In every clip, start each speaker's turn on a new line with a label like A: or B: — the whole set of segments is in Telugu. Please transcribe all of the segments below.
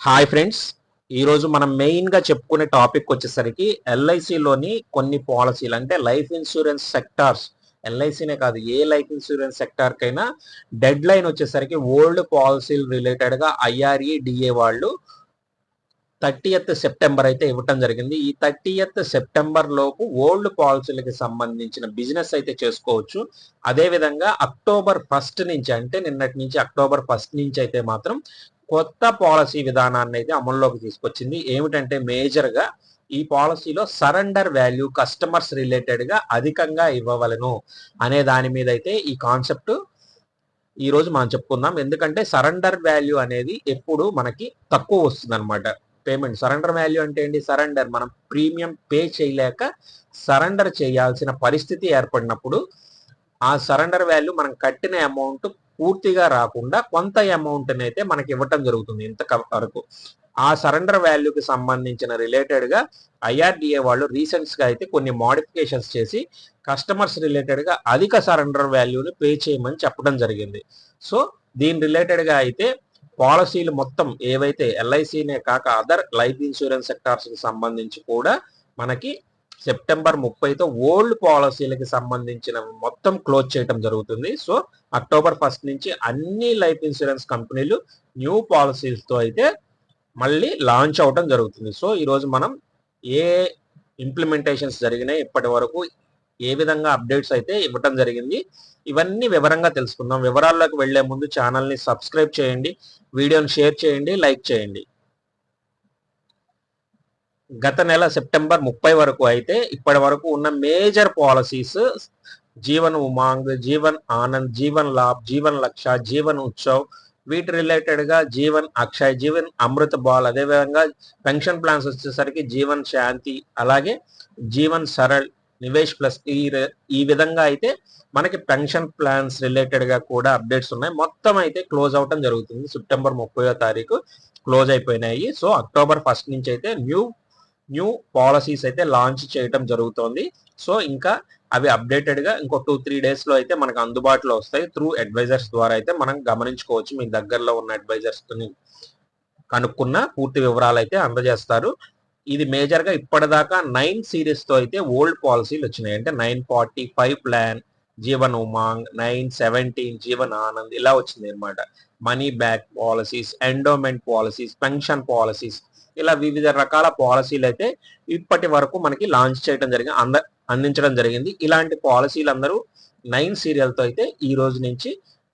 A: Hi friends. ఈరోజు మనం మెయిన్గా చెప్పుకునే టాపిక్ వచ్చేసరికి ఎల్ఐసిలోని కొన్ని పాలసీలు అంటే లైఫ్ ఇన్సూరెన్స్ సెక్టార్స్ ఎల్ఐసినే కాదు ఏ లైఫ్ ఇన్సూరెన్స్ సెక్టార్కైనా డెడ్ లైన్ వచ్చేసరికి ఓల్డ్ పాలసీలు రిలేటెడ్గా ఐఆర్ఈ డిఏ వాళ్ళు థర్టీయత్ సెప్టెంబర్ అయితే ఇవ్వటం జరిగింది. ఈ థర్టీయత్ సెప్టెంబర్ లోపు ఓల్డ్ పాలసీలకి సంబంధించిన బిజినెస్ అయితే చేసుకోవచ్చు. అదే విధంగా అక్టోబర్ ఫస్ట్ నుంచి అంటే నిన్నటి నుంచి అక్టోబర్ ఫస్ట్ నుంచి అయితే మాత్రం కొత్త పాలసీ విధానాన్ని అయితే అమల్లోకి తీసుకొచ్చింది. ఏమిటంటే మేజర్గా ఈ పాలసీలో సరెండర్ వాల్యూ కస్టమర్స్ రిలేటెడ్గా అధికంగా ఇవ్వవలను అనే దాని మీద అయితే ఈ కాన్సెప్ట్ ఈరోజు మనం చెప్పుకుందాం. ఎందుకంటే సరెండర్ వాల్యూ అనేది ఎప్పుడు మనకి తక్కువ వస్తుంది అనమాట పేమెంట్ సరెండర్ వాల్యూ అంటే ఏంటి? సరెండర్ మనం ప్రీమియం పే చేయలేక సరెండర్ చేయాల్సిన పరిస్థితి ఏర్పడినప్పుడు ఆ సరెండర్ వాల్యూ మనం కట్టిన అమౌంట్ పూర్తిగా రాకుండా కొంత అమౌంట్ అయితే మనకి ఇవ్వటం జరుగుతుంది ఇంత వరకు. ఆ సరెండర్ వాల్యూకి సంబంధించిన రిలేటెడ్గా ఐఆర్డిఏ వాళ్ళు రీసెంట్స్గా అయితే కొన్ని మోడిఫికేషన్స్ చేసి కస్టమర్స్ రిలేటెడ్గా అధిక సరెండర్ వాల్యూని పే చేయమని చెప్పడం జరిగింది. సో దీని రిలేటెడ్గా అయితే పాలసీలు మొత్తం ఏవైతే ఎల్ఐసినే కాక అదర్ లైఫ్ ఇన్సూరెన్స్ సెక్టార్స్కి సంబంధించి కూడా మనకి సెప్టెంబర్ ముప్పైతో ఓల్డ్ పాలసీలకి సంబంధించిన మొత్తం క్లోజ్ చేయడం జరుగుతుంది. సో అక్టోబర్ ఫస్ట్ నుంచి అన్ని లైఫ్ ఇన్సూరెన్స్ కంపెనీలు న్యూ పాలసీస్తో అయితే మళ్ళీ లాంచ్ అవటం జరుగుతుంది. సో ఈరోజు మనం ఏ ఇంప్లిమెంటేషన్స్ జరిగినాయి ఇప్పటి వరకు ఏ విధంగా అప్డేట్స్ అయితే ఇవ్వటం జరిగింది ఇవన్నీ వివరంగా తెలుసుకుందాం. వివరాల్లోకి వెళ్ళే ముందు ఛానల్ని సబ్స్క్రైబ్ చేయండి వీడియోని షేర్ చేయండి లైక్ చేయండి. గత నెల సెప్టెంబర్ ముప్పై వరకు అయితే ఇప్పటి వరకు ఉన్న మేజర్ పాలసీస్ జీవన్ ఉమాంగ్ జీవన్ ఆనంద్ జీవన్ లాభ్ జీవన్ లక్ష జీవన్ ఉత్సవ్ వీటి రిలేటెడ్గా జీవన్ అక్షయ్ జీవన్ అమృత బాల్ అదే విధంగా పెన్షన్ ప్లాన్స్ వచ్చేసరికి జీవన్ శాంతి అలాగే జీవన్ సరళ్ నివేష్ ప్లస్ ఈ ఈ విధంగా అయితే మనకి పెన్షన్ ప్లాన్స్ రిలేటెడ్గా కూడా అప్డేట్స్ ఉన్నాయి. మొత్తం అయితే క్లోజ్ అవటం జరుగుతుంది. సెప్టెంబర్ ముప్పయో తారీఖు క్లోజ్ అయిపోయినాయి. సో అక్టోబర్ ఫస్ట్ నుంచి అయితే న్యూ న్యూ పాలసీస్ అయితే లాంచ్ చేయటం జరుగుతోంది. సో ఇంకా అవి అప్డేటెడ్గా ఇంకో టూ త్రీ డేస్లో అయితే మనకు అందుబాటులో వస్తాయి. త్రూ అడ్వైజర్స్ ద్వారా అయితే మనం గమనించుకోవచ్చు. మీ దగ్గరలో ఉన్న అడ్వైజర్స్ కనుక్కున్న పూర్తి వివరాలు అయితే అందజేస్తారు. ఇది మేజర్గా ఇప్పటిదాకా నైన్ సిరీస్తో అయితే ఓల్డ్ పాలసీలు వచ్చినాయి. అంటే nine forty five plan Jeevan Umang nine seventeen Jeevan Anand ఇలా వచ్చింది అనమాట money back policies endowment policies pension policies ఇలా వివిధ రకాల పాలసీలు అయితే ఇప్పటి వరకు మనకి లాంచ్ చేయడం జరిగింది అంద అందించడం జరిగింది. ఇలాంటి పాలసీలు అందరూ నైన్ సీరియల్తో అయితే ఈ రోజు నుంచి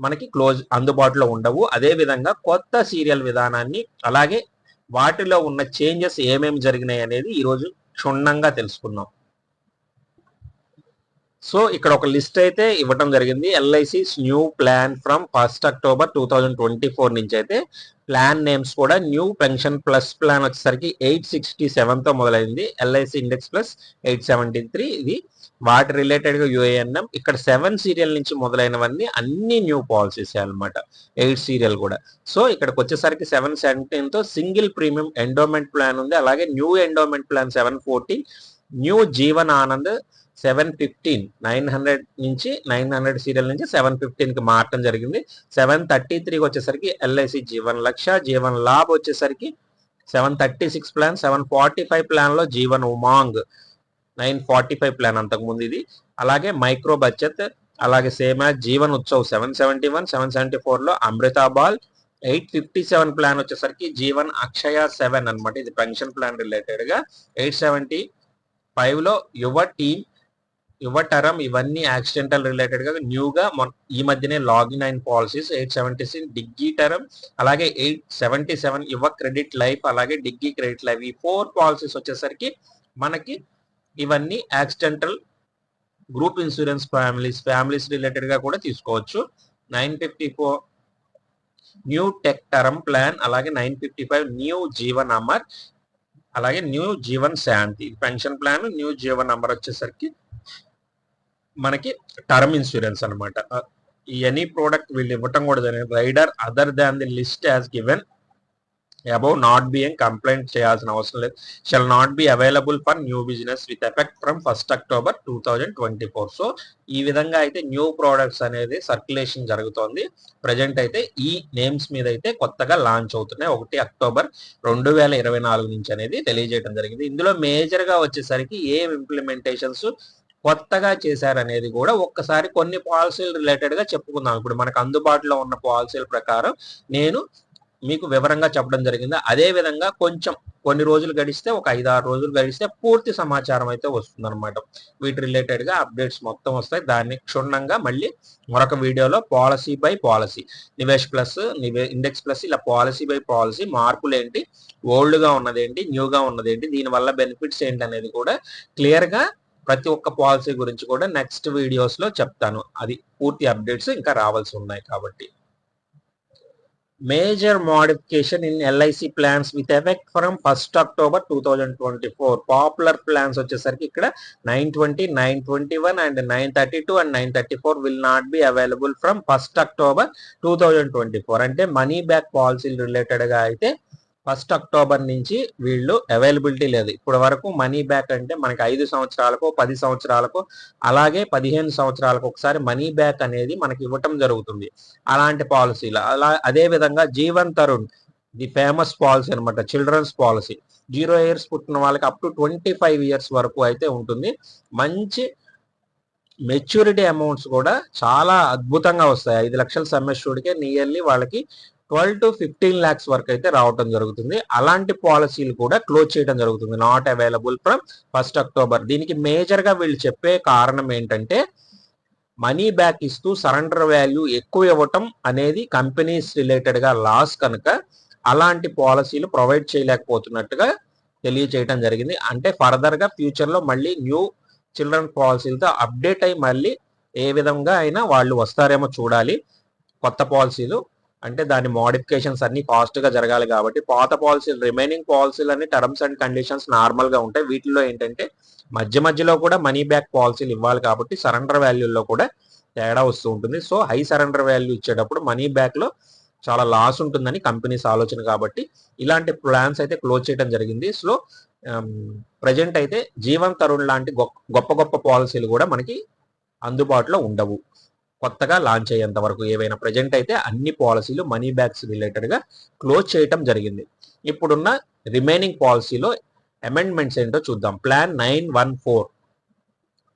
A: మనకి క్లోజ్ అందుబాటులో ఉండవు. అదే విధంగా కొత్త సీరియల్ విధానాన్ని అలాగే వాటిలో ఉన్న చేంజెస్ ఏమేమి జరిగినాయి అనేది ఈరోజు క్షుణ్ణంగా తెలుసుకున్నాం సో ఇక్కడ ఒక లిస్ట్ అయితే ఇవ్వటం జరిగింది. LIC's new plan from first October two thousand twenty four నుంచి అయితే ప్లాన్ నేమ్స్ కూడా న్యూ పెన్షన్ ప్లస్ ప్లాన్ వచ్చేసరికి ఎయిట్ సిక్స్టీ సెవెన్తో మొదలైంది. LIC index plus eight seventy three. ఇది వాటి రిలేటెడ్గా యూఏఎన్ఎం యుఏఎన్ఎం ఇక్కడ సెవెన్ సీరియల్ నుంచి మొదలైనవన్నీ అన్ని న్యూ పాలసీస్ అన్నమాట. ఎయిట్ సీరియల్ కూడా. సో ఇక్కడికి వచ్చేసరికి సెవెన్ సెవెంటీన్తో సింగిల్ ప్రీమియం ఎండోమెంట్ ప్లాన్ ఉంది. అలాగే new endowment plan seven fourteen. New Jeevan Anand seven fifteen nine hundred నుంచి నైన్ హండ్రెడ్ సీరియల్ నుంచి సెవెన్ ఫిఫ్టీన్కి మారటం జరిగింది. సెవెన్ థర్టీ త్రీకి వచ్చేసరికి ఎల్ఐసి జీవన్ లక్ష జీవన్ లాభ్ వచ్చేసరికి seven thirty six plan seven forty five ప్లాన్లో Jeevan Umang nine forty five plan అంతకుముందు ఇది. అలాగే మైక్రో బచత్ అలాగే same as Jeevan Utsav seven seventy one seven seventy ఫోర్లో Amritbaal eight fifty seven plan వచ్చేసరికి జీవన్ అక్షయ సెవెన్ అనమాట ఇది పెన్షన్ ప్లాన్ రిలేటెడ్గా. ఎయిట్ సెవెంటీ ఫైవ్లో యువ టీమ్ యువ టర్మ్ ఇవన్నీ యాక్సిడెంటల్ రిలేటెడ్గా న్యూగా ఈ మధ్యనే లాగిన్ అయిన policies eight seventy six Digi term అలాగే eight seventy seven Yuva credit life అలాగే డిగ్గీ క్రెడిట్ లైఫ్ ఈ ఫోర్ పాలసీస్ వచ్చేసరికి మనకి ఇవన్నీ accidental group insurance families families రిలేటెడ్గా కూడా తీసుకోవచ్చు. Nine fifty four new tech term plan అలాగే nine fifty five new Jeevan Amar అలాగే new Jeevan Shanti pension plan new Jeevan Amar వచ్చేసరికి మనకి టర్మ్ ఇన్సూరెన్స్ అనమాట ఈ ఎనీ ప్రోడక్ట్ వీళ్ళు ఇవ్వటం కూడా జరిగింది. Rider other than the list as given above not being compliant చేయాల్సిన అవసరం లేదు. Shall not be available for new business with effect from first October two thousand twenty four so ఈ విధంగా అయితే న్యూ ప్రోడక్ట్స్ అనేది సర్క్యులేషన్ జరుగుతోంది. ప్రజెంట్ అయితే ఈ నేమ్స్ మీద అయితే కొత్తగా లాంచ్ అవుతున్నాయి. ఒకటి అక్టోబర్ రెండు వేల ఇరవై నాలుగు నుంచి అనేది తెలియజేయడం జరిగింది. ఇందులో మేజర్గా వచ్చేసరికి ఏం ఇంప్లిమెంటేషన్స్ కొత్తగా చేశారనేది కూడా ఒక్కసారి కొన్ని పాలసీలు రిలేటెడ్గా చెప్పుకుందాం. ఇప్పుడు మనకు అందుబాటులో ఉన్న పాలసీల ప్రకారం నేను మీకు వివరంగా చెప్పడం జరిగింది. అదే విధంగా కొంచెం కొన్ని రోజులు గడిస్తే ఒక ఐదు ఆరు రోజులు గడిస్తే పూర్తి సమాచారం అయితే వస్తుంది అనమాట వీటి రిలేటెడ్గా అప్డేట్స్ మొత్తం వస్తాయి. దాన్ని క్షుణ్ణంగా మళ్ళీ మరొక వీడియోలో policy by policy Nivesh plus నివే index plus ఇలా పాలసీ బై పాలసీ మార్పులు ఏంటి? ఓల్డ్గా ఉన్నది ఏంటి న్యూ దీని వల్ల బెనిఫిట్స్ ఏంటి అనేది కూడా క్లియర్గా ప్రతి ఒక్క పాలసీ గురించి కూడా నెక్స్ట్ వీడియోస్లో చెప్తాను. అది పూర్తి అప్డేట్స్ ఇంకా రావాల్సి ఉన్నాయి కాబట్టి. Major modification in LIC plans with effect from first October two thousand twenty four popular plans వచ్చేసరికి ఇక్కడ nine twenty nine twenty one and nine thirty two and nine thirty four will not be available from first October two thousand twenty four అంటే మనీ బ్యాక్ పాలసీలు రిలేటెడ్గా అయితే ఫస్ట్ అక్టోబర్ నుంచి వీళ్ళు అవైలబిలిటీ లేదు. ఇప్పటి వరకు మనీ బ్యాక్ అంటే మనకి ఐదు సంవత్సరాలకు పది సంవత్సరాలకు అలాగే పదిహేను సంవత్సరాలకు ఒకసారి మనీ బ్యాక్ అనేది మనకి ఇవ్వటం జరుగుతుంది. అలాంటి పాలసీలు. అలా అదే విధంగా Jeevan Tarun the famous policy అనమాట చిల్డ్రన్స్ పాలసీ. జీరో ఇయర్స్ పుట్టిన వాళ్ళకి up to twenty five years వరకు అయితే ఉంటుంది. మంచి మెచ్యూరిటీ అమౌంట్స్ కూడా చాలా అద్భుతంగా వస్తాయి. ఐదు లక్షల సమ్మెస్యూడికే నియర్లీ వాళ్ళకి ట్వెల్వ్ టు ఫిఫ్టీన్ ల్యాక్స్ వరకు అయితే రావటం జరుగుతుంది. అలాంటి పాలసీలు కూడా క్లోజ్ చేయడం జరుగుతుంది. Not available from first October దీనికి మేజర్గా వీళ్ళు చెప్పే కారణం ఏంటంటే మనీ బ్యాక్ ఇస్తూ సరెండర్ వాల్యూ ఎక్కువ ఇవ్వటం అనేది కంపెనీస్ రిలేటెడ్గా లాస్ కనుక అలాంటి పాలసీలు ప్రొవైడ్ చేయలేకపోతున్నట్టుగా తెలియచేయడం జరిగింది. అంటే ఫర్దర్గా ఫ్యూచర్లో మళ్ళీ న్యూ చిల్డ్రన్ పాలసీలతో అప్డేట్ అయి మళ్ళీ ఏ విధంగా అయినా వాళ్ళు వస్తారేమో చూడాలి. కొత్త పాలసీలు అంటే దాని మోడిఫికేషన్స్ అన్ని ఫాస్ట్గా జరగాలి కాబట్టి పాత పాలసీలు రిమైనింగ్ పాలసీలు అన్ని టర్మ్స్ అండ్ కండిషన్స్ నార్మల్గా ఉంటాయి. వీటిలో ఏంటంటే మధ్య మధ్యలో కూడా మనీ బ్యాక్ పాలసీలు ఇవ్వాలి కాబట్టి సరెండర్ వాల్యూల్లో కూడా తేడా వస్తూ ఉంటుంది. సో హై సరెండర్ వాల్యూ ఇచ్చేటప్పుడు మనీ బ్యాక్లో చాలా లాస్ ఉంటుందని కంపెనీస్ ఆలోచన కాబట్టి ఇలాంటి ప్లాన్స్ అయితే క్లోజ్ చేయడం జరిగింది. సో um, ప్రజెంట్ అయితే జీవన్ తరుణ్ లాంటి గొప్ప గొప్ప పాలసీలు కూడా మనకి అందుబాటులో ఉండవు. కొత్తగా లాంచ్ అయ్యేంత వరకు ఏవైనా ప్రజెంట్ అయితే అన్ని పాలసీలు మనీ బ్యాగ్స్ రిలేటెడ్గా క్లోజ్ చేయటం జరిగింది. ఇప్పుడున్న రిమైనింగ్ పాలసీలో అమెండ్మెంట్స్ ఏంటో చూద్దాం. ప్లాన్ నైన్ వన్ ఫోర్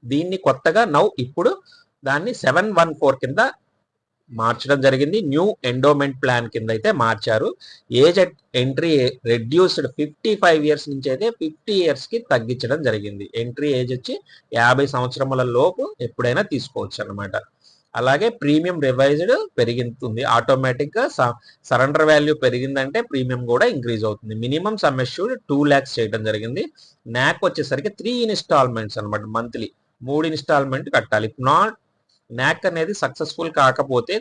A: దీన్ని కొత్తగా నౌ ఇప్పుడు దాన్ని సెవెన్ వన్ ఫోర్ కింద మార్చడం జరిగింది. న్యూ ఎండోమెంట్ ప్లాన్ కింద అయితే మార్చారు. Age entry reduced fifty five years నుంచి అయితే ఫిఫ్టీ ఇయర్స్కి తగ్గించడం జరిగింది. ఎంట్రీ ఏజ్ వచ్చి యాభై సంవత్సరముల లోపు ఎప్పుడైనా తీసుకోవచ్చు అనమాట అలాగే ప్రీమియం రివైజ్డ్ పెరిగింది. ఆటోమేటిక్గా సరెండర్ వాల్యూ పెరిగిందంటే ప్రీమియం కూడా ఇంక్రీజ్ అవుతుంది. Minimum sum assured two lakhs చేయడం జరిగింది. నాక్ వచ్చేసరికి త్రీ ఇన్స్టాల్మెంట్స్ అనమాట మంత్లీ. మూడు ఇన్స్టాల్మెంట్ కట్టాలి. నాట్ నాక్ అనేది సక్సెస్ఫుల్ కాకపోతే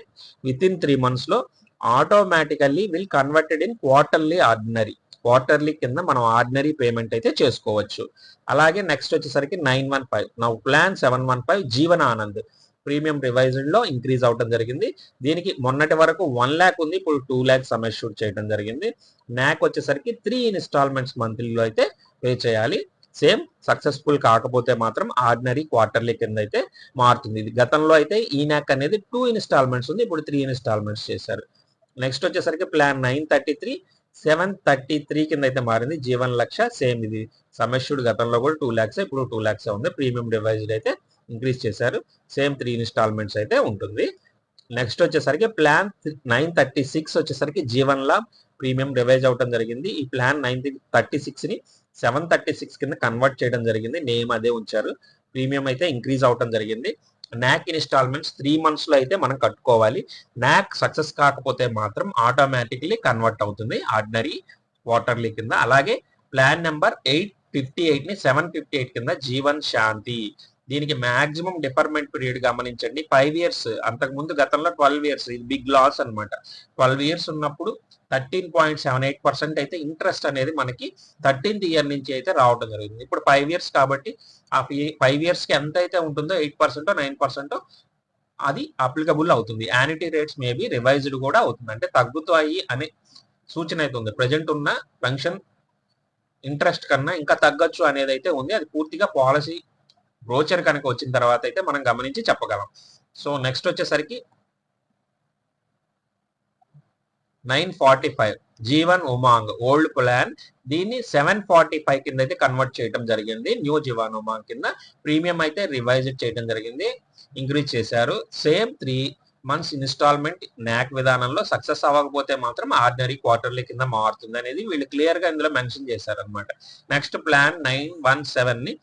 A: విత్ ఇన్ త్రీ మంత్స్లో automatically will converted in quarterly ordinary. Quarterly కింద మనం ఆర్డినరీ పేమెంట్ అయితే చేసుకోవచ్చు. అలాగే నెక్స్ట్ వచ్చేసరికి నైన్ వన్ ఫైవ్. నా plan seven one five Jeevan Anand premium రివైజ్డ్లో increase అవడం జరిగింది. దీనికి మొన్నటి వరకు వన్ ల్యాక్ ఉంది ఇప్పుడు టూ ల్యాక్స్ షూట్ చేయడం జరిగింది. నాక్ వచ్చేసరికి త్రీ ఇన్స్టాల్మెంట్స్ మంత్లీలో అయితే పే చేయాలి. సేమ్ సక్సెస్ఫుల్ కాకపోతే మాత్రం ఆర్డినరీ క్వార్టర్లీ కింద అయితే మారుతుంది. ఇది గతంలో అయితే ఈ నాక్ అనేది టూ ఇన్స్టాల్మెంట్స్ ఉంది ఇప్పుడు త్రీ ఇన్స్టాల్మెంట్స్ చేశారు. నెక్స్ట్ వచ్చేసరికి plan nine thirty three seven thirty three కింద అయితే మారింది. జీవన్ లక్ష సేమ్ ఇది. సమస్యుడు గతంలో కూడా టూ ల్యాక్స్ ఇప్పుడు టూ ల్యాక్స్ ఉంది. ప్రీమియం డివైజ్డ్ అయితే ఇంక్రీజ్ చేశారు. సేమ్ త్రీ ఇన్స్టాల్మెంట్స్ అయితే ఉంటుంది. నెక్స్ట్ వచ్చేసరికి ప్లాన్ నైన్ థర్టీ సిక్స్ వచ్చేసరికి జీవన్లా ప్రీమియం రివైజ్ అవటం జరిగింది. ఈ ప్లాన్ నైన్ థర్టీ సిక్స్ని సెవెన్ థర్టీ సిక్స్ కింద కన్వర్ట్ చేయడం జరిగింది. నేమ్ అదే ఉంచారు. ప్రీమియం అయితే ఇంక్రీజ్ అవటం జరిగింది. నాక్ ఇన్స్టాల్మెంట్స్ త్రీ మంత్స్లో అయితే మనం కట్టుకోవాలి. నాక్ సక్సెస్ కాకపోతే మాత్రం ఆటోమేటిక్లీ కన్వర్ట్ అవుతుంది. ఆర్డినరీ క్వార్టర్లీ కింద. అలాగే ప్లాన్ నెంబర్ ఎయిట్ ఫిఫ్టీ ఎయిట్ని సెవెన్ ఫిఫ్టీ ఎయిట్ కింద జీవన్ శాంతి దీనికి మాక్సిమం డిఫర్మెంట్ పీరియడ్ గమనించండి. ఫైవ్ ఇయర్స్ అంతకు ముందు గతంలో ట్వెల్వ్ ఇయర్స్ ఇది బిగ్ లాస్ అనమాట ట్వెల్వ్ ఇయర్స్ ఉన్నప్పుడు thirteen point seven eight percent అయితే ఇంట్రెస్ట్ అనేది మనకి థర్టీన్త్ ఇయర్ నుంచి అయితే రావడం జరిగింది. ఇప్పుడు ఫైవ్ ఇయర్స్ కాబట్టి ఆ ఫైవ్ ఇయర్స్కి ఎంత అయితే ఉంటుందో ఎయిట్ పర్సెంట్ నైన్ పర్సెంట్ అది అప్లికబుల్ అవుతుంది. యానిటీ రేట్స్ మేబీ రివైజ్డ్ కూడా అవుతుంది. అంటే తగ్గుతాయి అనే సూచన అయితే ఉంది. ప్రజెంట్ ఉన్న పెన్షన్ ఇంట్రెస్ట్ కన్నా ఇంకా తగ్గొచ్చు అనేది అయితే ఉంది. అది పూర్తిగా పాలసీ బ్రోచర్ కనుక వచ్చిన తర్వాత అయితే మనం గమనించి చెప్పగలం. సో నెక్స్ట్ వచ్చేసరికి nine forty five Jeevan Umang old plan. దీన్ని సెవెన్ ఫార్టీ ఫైవ్ కింద అయితే కన్వర్ట్ చేయడం జరిగింది. న్యూ జీవన్ ఉమాంగ్ కింద ప్రీమియం అయితే రివైజ్ చేయడం జరిగింది. ఇంక్రీజ్ చేశారు. సేమ్ త్రీ మంత్స్ ఇన్స్టాల్మెంట్ నాక్ విధానంలో సక్సెస్ అవ్వకపోతే మాత్రం ఆర్డినరీ క్వార్టర్లీ కింద మారుతుంది అనేది వీళ్ళు క్లియర్గా ఇందులో మెన్షన్ చేశారు అనమాట నెక్స్ట్ ప్లాన్ నైన్ వన్ సెవెన్ని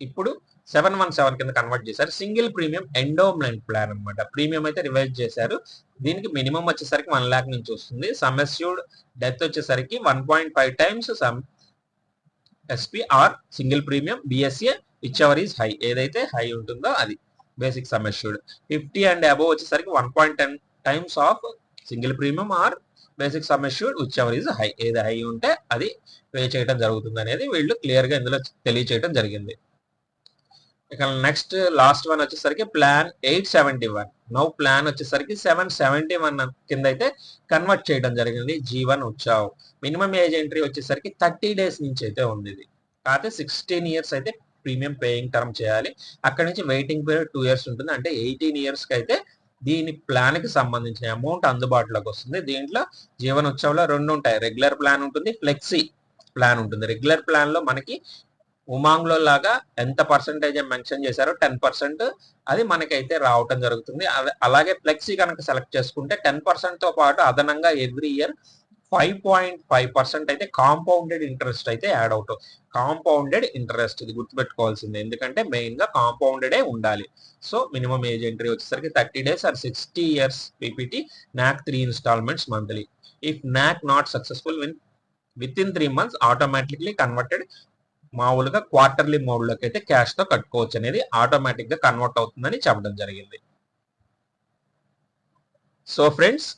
A: ఇప్పుడు సెవెన్ వన్ సెవెన్ కింద కన్వర్ట్ చేశారు. సింగిల్ ప్రీమియం ఎండోమెంట్ ప్లాన్ అనమాట ప్రీమియం అయితే రివైజ్ చేశారు. దీనికి మినిమం వచ్చేసరికి వన్ లాక్ నుంచి వస్తుంది. సమ్మెస్యూడ్ డెత్ వచ్చేసరికి one point five times sum SP or single premium BSA whichever is high ఏదైతే హై ఉంటుందో అది basic sum assured fifty and above వచ్చేసరికి one point ten times of single premium or basic sum assured ever is high ఏది హై ఉంటే అది పే చేయడం జరుగుతుంది అనేది వీళ్ళు క్లియర్గా ఇందులో తెలియచేయడం జరిగింది. ఇక నెక్స్ట్ లాస్ట్ వన్ వచ్చేసరికి plan eight seventy one now plan వచ్చేసరికి సెవెన్ సెవెంటీ వన్ కింద అయితే కన్వర్ట్ చేయడం జరిగింది. Jeevan Utsav minimum age entry వచ్చేసరికి థర్టీ డేస్ నుంచి అయితే ఉంది ఇది కాకపోతే సిక్స్టీన్ ఇయర్స్ అయితే ప్రీమియం పేయింగ్ టర్మ్ చేయాలి. అక్కడ నుంచి వెయిటింగ్ పీరియడ్ టూ ఇయర్స్ ఉంటుంది. అంటే ఎయిటీన్ ఇయర్స్కి అయితే దీని ప్లాన్కి సంబంధించిన అమౌంట్ అందుబాటులోకి వస్తుంది. దీంట్లో జీవన్ ఉత్సవంలో రెండు ఉంటాయి. రెగ్యులర్ ప్లాన్ ఉంటుంది. ఫ్లెక్సీ ప్లాన్ ఉంటుంది. రెగ్యులర్ ప్లాన్లో మనకి ఉమాంగ్లో లాగా ఎంత పర్సంటేజ్ మెన్షన్ చేశారో టెన్ పర్సెంట్ అది మనకైతే రావటం జరుగుతుంది. అదే- అలాగే ఫ్లెక్సీ కనుక సెలెక్ట్ చేసుకుంటే టెన్ పర్సెంట్తో పాటు అదనంగా every year five point five percent అయితే కాంపౌండెడ్ ఇంట్రెస్ట్ అయితే యాడ్ అవుతుంది. కాంపౌండెడ్ ఇంట్రెస్ట్ ఇది గుర్తుపెట్టుకోవాల్సింది. ఎందుకంటే మెయిన్గా కాంపౌండెడే ఉండాలి. సో మినిమం ఏజ్ ఎంట్రీ వచ్చేసరికి thirty days or sixty years PPT NACH three installments monthly if NACH not successful win with in three months automatically converted మామూలుగా క్వార్టర్లీ మోడ్లోకి అయితే క్యాష్తో కట్టుకోవచ్చు అనేది ఆటోమేటిక్గా కన్వర్ట్ అవుతుందని చెప్పడం జరిగింది. సో ఫ్రెండ్స్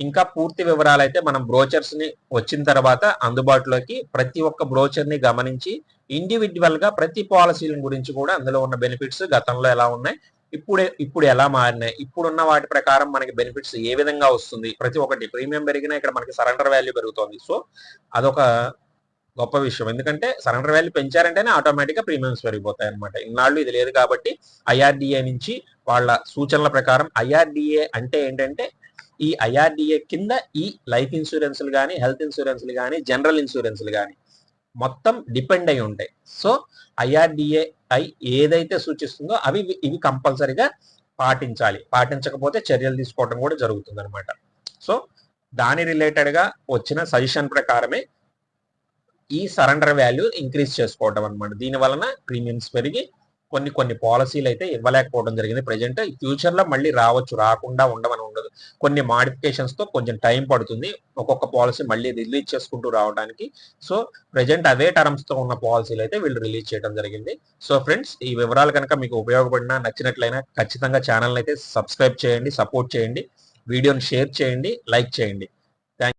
A: ఇంకా పూర్తి వివరాలు అయితే మనం బ్రోచర్స్ని వచ్చిన తర్వాత అందుబాటులోకి ప్రతి ఒక్క బ్రోచర్ని గమనించి ఇండివిజువల్గా ప్రతి పాలసీల గురించి కూడా అందులో ఉన్న బెనిఫిట్స్ గతంలో ఎలా ఉన్నాయి ఇప్పుడే ఇప్పుడు ఎలా మారినాయి ఇప్పుడున్న వాటి ప్రకారం మనకి బెనిఫిట్స్ ఏ విధంగా వస్తుంది ప్రతి ఒక్కటి ప్రీమియం పెరిగినా ఇక్కడ మనకి సరెండర్ వాల్యూ పెరుగుతుంది. సో అదొక గొప్ప విషయం. ఎందుకంటే సరెండర్ వాల్యూ పెంచారంటేనే ఆటోమేటిక్గా ప్రీమియమ్స్ పెరిగిపోతాయి అనమాట ఇన్నాళ్ళు ఇది లేదు కాబట్టి ఐఆర్డిఏ నుంచి వాళ్ళ సూచనల ప్రకారం ఐఆర్డిఏ అంటే ఏంటంటే ఈ ఐఆర్డిఏ కింద ఈ లైఫ్ ఇన్సూరెన్స్లు కానీ హెల్త్ ఇన్సూరెన్స్లు కానీ జనరల్ ఇన్సూరెన్స్లు కానీ మొత్తం డిపెండ్ అయి ఉంటాయి. సో ఐఆర్డిఏ ఐ ఏదైతే సూచిస్తుందో అవి ఇవి కంపల్సరీగా పాటించాలి. పాటించకపోతే చర్యలు తీసుకోవడం కూడా జరుగుతుంది అనమాట సో దాని రిలేటెడ్గా వచ్చిన సజెషన్ ప్రకారమే ఈ సరెండర్ వాల్యూ ఇంక్రీజ్ చేసుకోవడం అనమాట దీని వలన ప్రీమియమ్స్ పెరిగి కొన్ని కొన్ని పాలసీలు అయితే ఇవ్వలేకపోవడం జరిగింది ప్రజెంట్. ఫ్యూచర్లో మళ్ళీ రావచ్చు రాకుండా ఉండమని ఉండదు. కొన్ని మాడిఫికేషన్స్తో కొంచెం టైం పడుతుంది. ఒక్కొక్క పాలసీ మళ్ళీ రిలీజ్ చేసుకుంటూ రావడానికి. సో ప్రజెంట్ అవే టర్మ్స్తో ఉన్న పాలసీలు అయితే వీళ్ళు రిలీజ్ చేయడం జరిగింది. సో ఫ్రెండ్స్ ఈ వివరాలు కనుక మీకు ఉపయోగపడినా నచ్చినట్లయినా ఖచ్చితంగా ఛానల్ అయితే సబ్స్క్రైబ్ చేయండి సపోర్ట్ చేయండి. వీడియోని షేర్ చేయండి లైక్ చేయండి.